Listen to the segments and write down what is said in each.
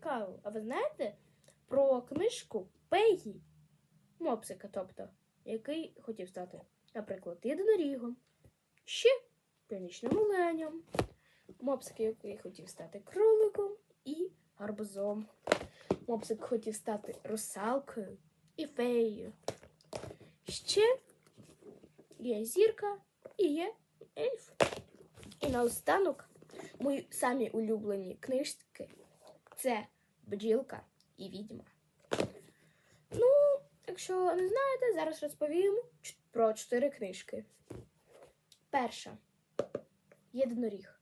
цікаво. А ви знаєте про книжку Пегі Мопсика, тобто, який хотів стати, наприклад, єдинорігом, ще північним оленем, Мопсик, який хотів стати кроликом і гарбузом. Мопсик хотів стати русалкою і феєю. Ще є зірка і є ельф. І наостанок мої самі улюблені книжки це бджілка і відьма. Ну, якщо не знаєте, зараз розповім про чотири книжки. Перша Єдиноріг.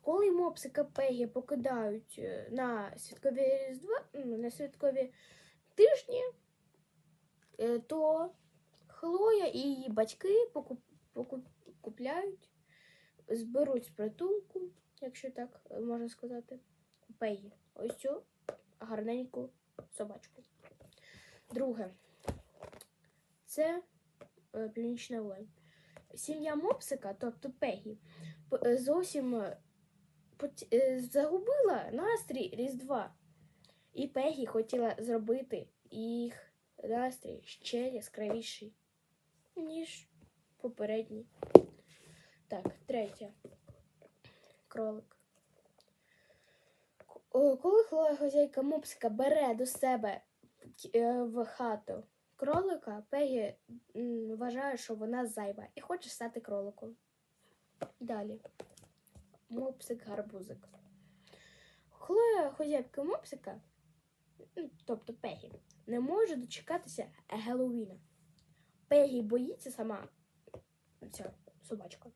Коли мопсика Пегі покидають е, на святкові різдва, на святкові тижні, е, то Хлоя і її батьки покуп, купляють, зберуть з притулку, якщо так е, можна сказати, Пегі. Ось цю гарненьку собачку. Друге, це е, північний олень. Сім'я мопсика, тобто Пегі, е, зовсім е, загубила настрій Різдва. І Пегі хотіла зробити їх настрій ще яскравіший, ніж попередній. Так, третє. Кролик. Коли Хлоя хазяйка мопсика бере до себе е, в хату кролика, Пегі вважає, що вона зайва і хоче стати кроликом. Далі. Мопсик гарбузик. Хлоя хозяйка мопсика, ну, тобто Пегі, не може дочекатися Геловіна. Пегі боїться сама, ця собачка,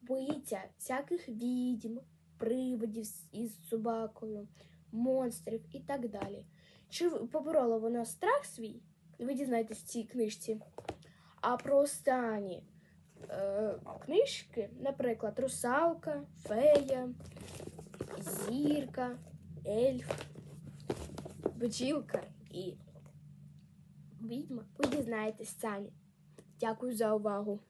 боїться всяких відьм, привидів із собакою, монстрів і так далі. Чи поборола вона страх свій? Ви дізнаєтесь в цій книжці. А про останні е, книжки, наприклад, Русалка, Фея, Зірка, Ельф, Бджілка і Відьма, ви дізнаєтесь самі. Дякую за увагу.